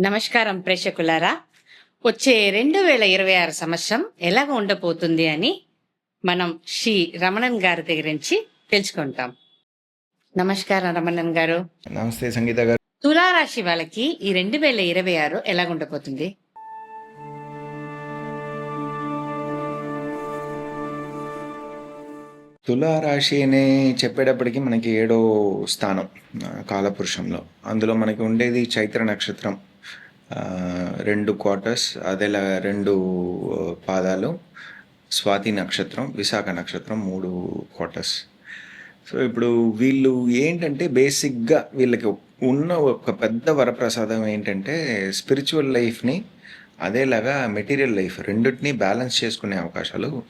నమస్కారం ప్రేక్షకులారా. వచ్చే రెండు వేల ఇరవై ఆరు సంవత్సరం ఎలాగ ఉండబోతుంది అని మనం శ్రీ రమణన్ గారి దగ్గర నుంచి తెలుసుకుంటాం. నమస్కారం రమణన్ గారు. నమస్తే సంగీత గారు. తులారాశి వాళ్ళకి ఈ రెండు వేల ఇరవై ఆరు ఎలాగ ఉండబోతుంది? తులారాశి అని చెప్పేటప్పటికి మనకి ఏడో స్థానం కాలపురుషంలో. అందులో మనకి ఉండేది చైత్ర నక్షత్రం. రెండు క్వార్టర్స్ అదేలా రెండు పాదాలు స్వాతి నక్షత్రం విశాఖ నక్షత్రం మూడు క్వార్టర్స్. సో ఇప్పుడు వీళ్ళు ఏంటంటే బేసిక్గా వీళ్ళకి ఉన్న ఒక పెద్ద వరప్రసాదం ఏంటంటే స్పిరిచువల్ లైఫ్ని అదేలాగా మెటీరియల్ లైఫ్ రెండింటిని బ్యాలెన్స్ చేసుకునే అవకాశాలు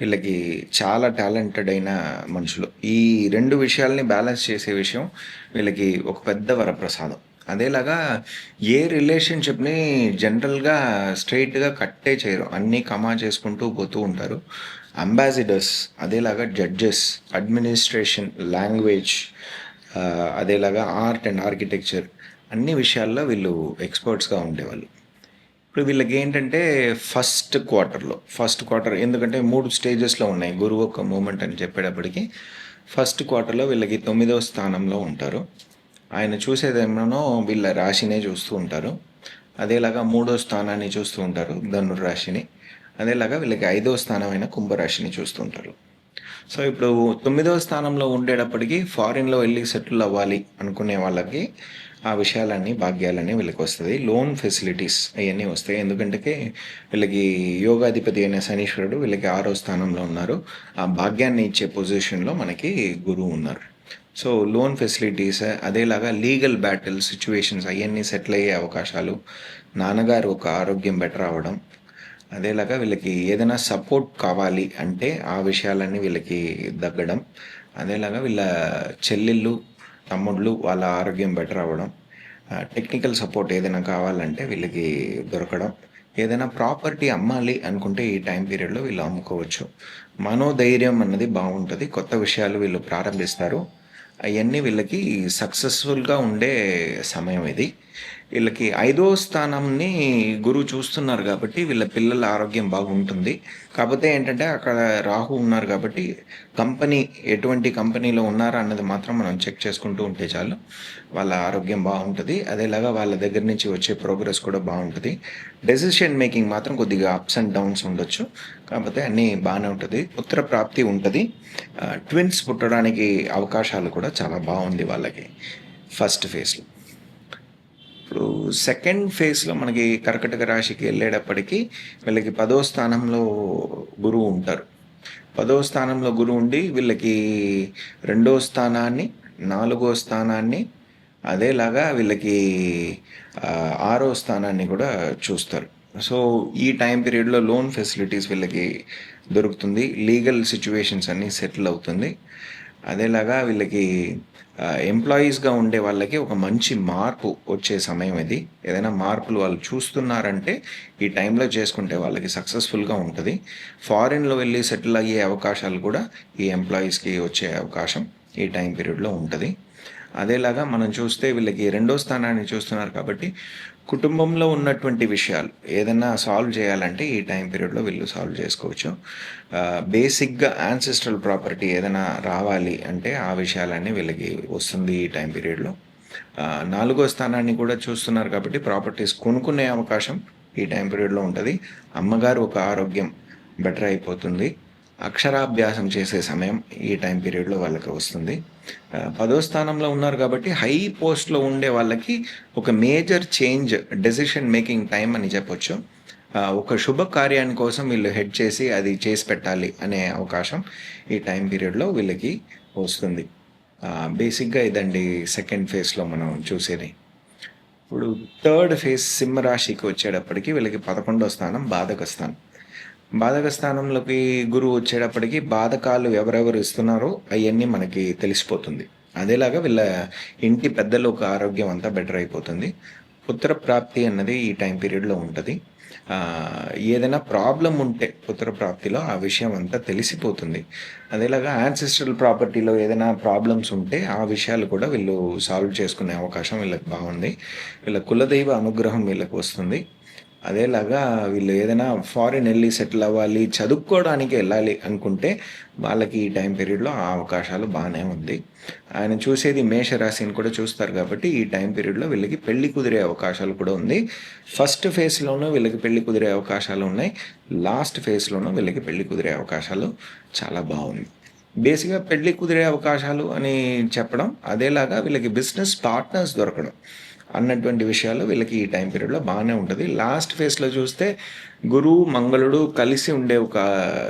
వీళ్ళకి చాలా టాలెంటెడ్ అయిన మనుషులు. ఈ రెండు విషయాల్ని బ్యాలెన్స్ చేసే విషయం వీళ్ళకి ఒక పెద్ద వరప్రసాదం. అదేలాగా ఏ రిలేషన్షిప్ని జనరల్గా స్ట్రైట్గా కట్టే చేయరు. అన్నీ కమా చేసుకుంటూ పోతూ ఉంటారు. అంబాసిడర్స్ అదేలాగా జడ్జెస్ అడ్మినిస్ట్రేషన్ లాంగ్వేజ్ అదేలాగా ఆర్ట్ అండ్ ఆర్కిటెక్చర్ అన్ని విషయాల్లో వీళ్ళు ఎక్స్పర్ట్స్గా ఉండేవాళ్ళు. ఇప్పుడు వీళ్ళకి ఏంటంటే ఫస్ట్ క్వార్టర్లో ఫస్ట్ క్వార్టర్ ఎందుకంటే మూడు స్టేజెస్లో ఉన్నాయి. గురువు ఒక మూమెంట్ అని చెప్పేటప్పటికి ఫస్ట్ క్వార్టర్లో వీళ్ళకి తొమ్మిదవ స్థానంలో ఉంటారు. ఆయన చూసేదేమో వీళ్ళ రాశినే చూస్తూ ఉంటారు. అదేలాగా మూడో స్థానాన్ని చూస్తూ ఉంటారు ధనుర్రాశిని అదేలాగా వీళ్ళకి ఐదో స్థానమైన కుంభరాశిని చూస్తూ ఉంటారు. సో ఇప్పుడు తొమ్మిదవ స్థానంలో ఉండేటప్పటికి ఫారిన్లో వెళ్ళి సెటిల్ అవ్వాలి అనుకునే వాళ్ళకి ఆ విషయాలన్నీ భాగ్యాలన్నీ వీళ్ళకి వస్తుంది. లోన్ ఫెసిలిటీస్ అవన్నీ వస్తాయి. ఎందుకంటే వీళ్ళకి యోగాధిపతి అయిన శనీశ్వరుడు వీళ్ళకి ఆరో స్థానంలో ఉన్నారు. ఆ భాగ్యాన్ని ఇచ్చే పొజిషన్లో మనకి గురువు ఉన్నారు. సో లోన్ ఫెసిలిటీస్ అదేలాగా లీగల్ బ్యాటిల్ సిచ్యువేషన్స్ అవన్నీ సెటిల్ అయ్యే అవకాశాలు నాన్నగారు ఒక ఆరోగ్యం బెటర్ అవ్వడం అదేలాగా వీళ్ళకి ఏదైనా సపోర్ట్ కావాలి అంటే ఆ విషయాలన్నీ వీళ్ళకి దగ్గడం అదేలాగా వీళ్ళ చెల్లెళ్ళు తమ్ముళ్ళు వాళ్ళ ఆరోగ్యం బెటర్ అవ్వడం టెక్నికల్ సపోర్ట్ ఏదైనా కావాలంటే వీళ్ళకి దొరకడం ఏదైనా ప్రాపర్టీ అమ్మాలి అనుకుంటే ఈ టైం పీరియడ్లో వీళ్ళు అమ్ముకోవచ్చు. మనోధైర్యం అన్నది బాగుంటుంది కొత్త విషయాలు వీళ్ళు ప్రారంభిస్తారు. అవన్నీ వీళ్ళకి సక్సెస్ఫుల్గా ఉండే సమయం ఇది. వీళ్ళకి ఐదో స్థానంని గురువు చూస్తున్నారు కాబట్టి వీళ్ళ పిల్లల ఆరోగ్యం బాగుంటుంది. కాకపోతే ఏంటంటే అక్కడ రాహు ఉన్నారు కాబట్టి కంపెనీ ఎటువంటి కంపెనీలో ఉన్నారా అన్నది మాత్రం మనం చెక్ చేసుకుంటూ ఉంటే చాలు. వాళ్ళ ఆరోగ్యం బాగుంటుంది. అదేలాగా వాళ్ళ దగ్గర నుంచి వచ్చే ప్రోగ్రెస్ కూడా బాగుంటుంది. డెసిషన్ మేకింగ్ మాత్రం కొద్దిగా అప్స్ అండ్ డౌన్స్ ఉండొచ్చు. కాకపోతే అన్నీ బాగానే ఉంటుంది. ఉత్తర ప్రాప్తి ఉంటుంది. ట్విన్స్ పుట్టడానికి అవకాశాలు కూడా చాలా బాగుంది వాళ్ళకి ఫస్ట్ ఫేజ్లో. సెకండ్ ఫేజ్లో మనకి కర్కటక రాశికి వెళ్ళేటప్పటికీ వీళ్ళకి పదో స్థానంలో గురువు ఉంటారు. పదో స్థానంలో గురువు ఉండి వీళ్ళకి రెండో స్థానాన్ని నాలుగో స్థానాన్ని అదేలాగా వీళ్ళకి ఆరో స్థానాన్ని కూడా చూస్తారు. సో ఈ టైం పీరియడ్లో లోన్ ఫెసిలిటీస్ వీళ్ళకి దొరుకుతుంది. లీగల్ సిచ్యువేషన్స్ అన్నీ సెటిల్ అవుతుంది. అదేలాగా వీళ్ళకి ఎంప్లాయీస్గా ఉండే వాళ్ళకి ఒక మంచి మార్పు వచ్చే సమయం ఇది. ఏదైనా మార్పులు వాళ్ళు చూస్తున్నారంటే ఈ టైంలో చేసుకుంటే వాళ్ళకి సక్సెస్ఫుల్గా ఉంటుంది. ఫారిన్లో వెళ్ళి సెటిల్ అయ్యే అవకాశాలు కూడా ఈ ఎంప్లాయీస్కి వచ్చే అవకాశం ఈ టైం పీరియడ్లో ఉంటుంది. అదేలాగా మనం చూస్తే వీళ్ళకి రెండో స్థానాన్ని చూస్తున్నారు కాబట్టి కుటుంబంలో ఉన్నటువంటి విషయాలు ఏదైనా సాల్వ్ చేయాలంటే ఈ టైం పీరియడ్లో వీళ్ళు సాల్వ్ చేసుకోవచ్చు. బేసిక్గా యాన్సిస్ట్రల్ ప్రాపర్టీ ఏదైనా రావాలి అంటే ఆ విషయాలన్నీ వీళ్ళకి వస్తుంది ఈ టైం పీరియడ్లో నాలుగో స్థానాన్ని కూడా చూస్తున్నారు కాబట్టి ప్రాపర్టీస్ కొనుక్కునే అవకాశం ఈ టైం పీరియడ్లో ఉంటుంది. అమ్మగారు ఒక ఆరోగ్యం బెటర్ అయిపోతుంది. అక్షరాభ్యాసం చేసే సమయం ఈ టైం పీరియడ్లో వాళ్ళకి వస్తుంది. పదో స్థానంలో ఉన్నారు కాబట్టి హై పోస్ట్లో ఉండే వాళ్ళకి ఒక major change decision making time అని చెప్పొచ్చు. ఒక శుభ కార్యాన్ని కోసం వీళ్ళు హెడ్ చేసి అది చేసి పెట్టాలి అనే అవకాశం ఈ టైం పీరియడ్లో వీళ్ళకి వస్తుంది. బేసిక్గా ఇదండి సెకండ్ ఫేజ్లో మనం చూసేది. ఇప్పుడు థర్డ్ ఫేజ్ సింహరాశికి వచ్చేటప్పటికి వీళ్ళకి పదకొండో స్థానం బాధక స్థానం. బాధక స్థానంలోకి గురువు వచ్చేటప్పటికి బాధకాలు ఎవరెవరు ఇస్తున్నారో అవన్నీ మనకి తెలిసిపోతుంది. అదేలాగా వీళ్ళ ఇంటి పెద్దలు ఒక ఆరోగ్యం అంతా బెటర్ అయిపోతుంది. పుత్ర ప్రాప్తి అన్నది ఈ టైం పీరియడ్లో ఉంటుంది. ఏదైనా ప్రాబ్లం ఉంటే పుత్ర ప్రాప్తిలో ఆ విషయం అంతా తెలిసిపోతుంది. అదేలాగా యాన్సిస్ట్రల్ ప్రాపర్టీలో ఏదైనా ప్రాబ్లమ్స్ ఉంటే ఆ విషయాలు కూడా వీళ్ళు సాల్వ్ చేసుకునే అవకాశం వీళ్ళకి బాగుంది. వీళ్ళ కులదైవ అనుగ్రహం వీళ్ళకి వస్తుంది. అదేలాగా వీళ్ళు ఏదైనా ఫారిన్ వెళ్ళి సెటిల్ అవ్వాలి చదువుకోవడానికి వెళ్ళాలి అనుకుంటే వాళ్ళకి ఈ టైం పీరియడ్లో ఆ అవకాశాలు బాగానే ఉంది. ఆయన చూసేది మేషరాశిని కూడా చూస్తారు కాబట్టి ఈ టైం పీరియడ్లో వీళ్ళకి పెళ్ళి కుదిరే అవకాశాలు కూడా ఉంది. ఫస్ట్ ఫేజ్లోనూ వీళ్ళకి పెళ్ళి కుదిరే అవకాశాలు ఉన్నాయి. లాస్ట్ ఫేజ్లోనూ వీళ్ళకి పెళ్ళి కుదిరే అవకాశాలు చాలా బాగుంది. బేసిక్గా పెళ్ళి కుదిరే అవకాశాలు అని చెప్పడం అదేలాగా వీళ్ళకి బిజినెస్ పార్ట్నర్స్ దొరకడం అన్నటువంటి విషయాలు వీళ్ళకి ఈ టైం పీరియడ్లో బాగానే ఉంటుంది. లాస్ట్ ఫేజ్లో చూస్తే గురువు మంగళుడు కలిసి ఉండే ఒక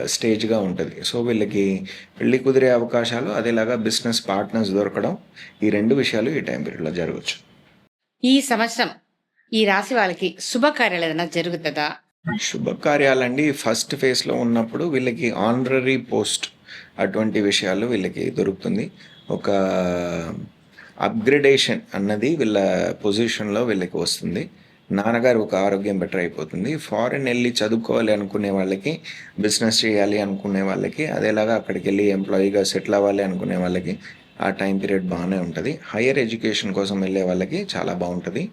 స్టేజ్గా ఉంటుంది. సో వీళ్ళకి పెళ్ళి కుదిరే అవకాశాలు అదేలాగా బిజినెస్ పార్ట్నర్స్ దొరకడం ఈ రెండు విషయాలు ఈ టైం పీరియడ్లో జరగచ్చు. ఈ సంవత్సరం ఈ రాశి వాళ్ళకి శుభకార్యాలు ఏదైనా జరుగుతుందా? శుభకార్యాలండి. ఫస్ట్ ఫేజ్లో ఉన్నప్పుడు వీళ్ళకి ఆనరరీ పోస్ట్ అటువంటి విషయాలు వీళ్ళకి దొరుకుతుంది. ఒక అప్గ్రేడేషన్ అన్నది వీళ్ళ పొజిషన్లో వీళ్ళకి వస్తుంది. నాన్నగారు ఒక ఆరోగ్యం బెటర్ అయిపోతుంది. ఫారిన్ వెళ్ళి చదువుకోవాలి అనుకునే వాళ్ళకి బిజినెస్ చేయాలి అనుకునే వాళ్ళకి అదేలాగా అక్కడికి వెళ్ళి ఎంప్లాయీగా సెటిల్ అవ్వాలి అనుకునే వాళ్ళకి ఆ టైం పీరియడ్ బాగానే ఉంటుంది. హయ్యర్ ఎడ్యుకేషన్ కోసం వెళ్ళే వాళ్ళకి చాలా బాగుంటుంది.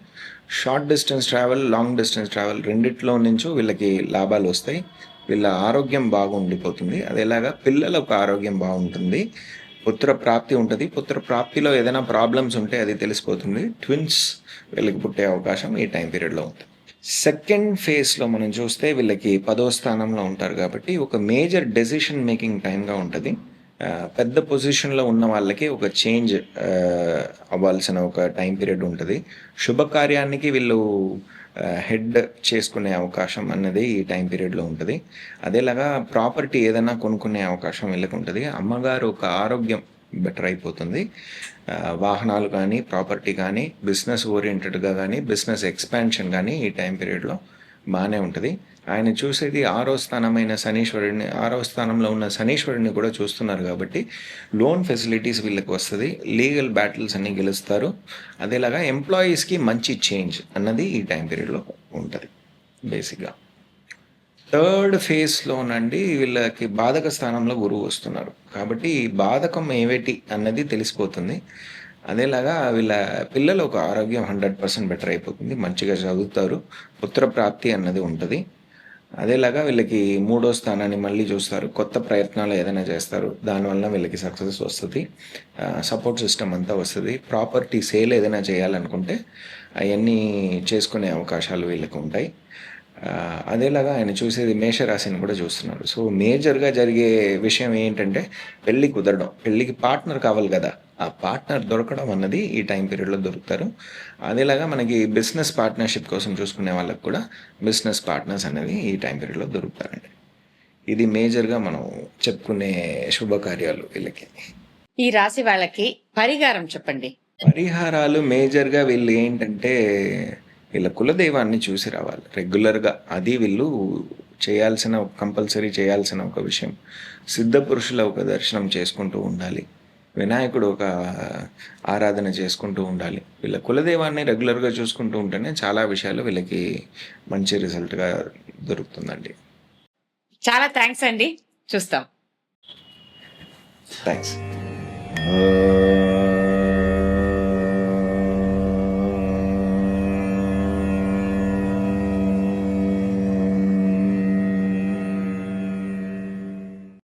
Short distance travel long distance travel రెండిట్లో నుంచి వీళ్ళకి లాభాలు వస్తాయి. వీళ్ళ ఆరోగ్యం బాగుండిపోతుంది. అది ఎలాగా? పిల్లలకు ఆరోగ్యం బాగుంటుంది. పుత్ర ప్రాప్తి ఉంటుంది. పుత్ర ప్రాప్తిలో ఏదైనా ప్రాబ్లమ్స్ ఉంటే అది తెలిసిపోతుంది. ట్విన్స్ వీళ్ళకి పుట్టే అవకాశం ఈ టైం పీరియడ్లో ఉంటుంది సెకండ్ ఫేజ్లో మనం చూస్తే వీళ్ళకి పదో స్థానంలో ఉంటారు కాబట్టి ఒక మేజర్ డెసిషన్ మేకింగ్ టైంగా ఉంటుంది. పెద్ద పొజిషన్లో ఉన్న వాళ్ళకి ఒక చేంజ్ అవ్వాల్సిన ఒక టైం పీరియడ్ ఉంటుంది. శుభకార్యానికి వీళ్ళు హెడ్ చేసుకునే అవకాశం అన్నది ఈ టైం పీరియడ్లో ఉంటుంది. అదేలాగా ప్రాపర్టీ ఏదైనా కొనుక్కునే అవకాశం వీళ్ళకి ఉంటుంది. అమ్మగారు ఒక ఆరోగ్యం బెటర్ అయిపోతుంది. వాహనాలు కానీ ప్రాపర్టీ కానీ బిజినెస్ ఓరియంటెడ్గా కానీ బిజినెస్ ఎక్స్పాన్షన్ కానీ ఈ టైం పీరియడ్లో బాగానే ఉంటుంది. ఆయన చూసేది ఆరో స్థానమైన శనీశ్వరుడిని ఆరో స్థానంలో ఉన్న శనీశ్వరుడిని కూడా చూస్తున్నారు కాబట్టి లోన్ ఫెసిలిటీస్ వీళ్ళకి వస్తుంది. లీగల్ బ్యాటిల్స్ అన్ని గెలుస్తారు. అదేలాగా ఎంప్లాయీస్కి మంచి చేంజ్ అన్నది ఈ టైం పీరియడ్లో ఉంటుంది బేసిక్గా. థర్డ్ ఫేజ్లోనండి వీళ్ళకి బాధక స్థానంలో గురువు వస్తున్నారు. కాబట్టి ఈ బాధకం ఏమిటి అన్నది తెలిసిపోతుంది. అదేలాగా వీళ్ళ పిల్లలు ఒక ఆరోగ్యం హండ్రెడ్ పర్సెంట్ బెటర్ అయిపోతుంది మంచిగా చదువుతారు పుత్ర ప్రాప్తి అన్నది ఉంటుంది. అదేలాగా వీళ్ళకి మూడో స్థానాన్ని మళ్ళీ చూస్తారు కొత్త ప్రయత్నాలు ఏదైనా చేస్తారు దానివల్ల వీళ్ళకి సక్సెస్ వస్తుంది సపోర్ట్ సిస్టమ్ అంతా వస్తుంది ప్రాపర్టీ సేల్ ఏదైనా చేయాలనుకుంటే అవన్నీ చేసుకునే అవకాశాలు వీళ్ళకి ఉంటాయి. అదేలాగా ఆయన చూసేది మేషరాశిని కూడా చూస్తున్నారు సో మేజర్గా జరిగే విషయం ఏంటంటే పెళ్ళి కుదరడం. పెళ్ళికి పార్ట్నర్ కావాలి కదా. ఆ పార్ట్నర్ దొరకడం అన్నది ఈ టైం పీరియడ్లో దొరుకుతారు. అదేలాగా మనకి బిజినెస్ పార్ట్నర్షిప్ కోసం చూసుకునే వాళ్ళకి కూడా బిజినెస్ పార్ట్నర్స్ అనేది ఈ టైం పీరియడ్లో దొరుకుతారండి. ఇది మేజర్గా మనం చెప్పుకునే శుభకార్యాలు వీళ్ళకి. ఈ రాశి వాళ్ళకి పరిహారం చెప్పండి. పరిహారాలు మేజర్గా వీళ్ళు ఏంటంటే వీళ్ళ కులదైవాన్ని చూసి రావాలి. రెగ్యులర్గా అది వీళ్ళు చేయాల్సిన కంపల్సరీ చేయాల్సిన ఒక విషయం. సిద్ధ పురుషుల ఒక దర్శనం చేసుకుంటూ ఉండాలి. వినాయకుడు ఒక ఆరాధన చేసుకుంటూ ఉండాలి. వీళ్ళ కులదైవాన్ని రెగ్యులర్గా చూసుకుంటూ ఉంటేనే చాలా విషయాలు వీళ్ళకి మంచి రిజల్ట్గా దొరుకుతుందండి. చాలా థ్యాంక్స్ అండి. చూస్తాం. థ్యాంక్స్.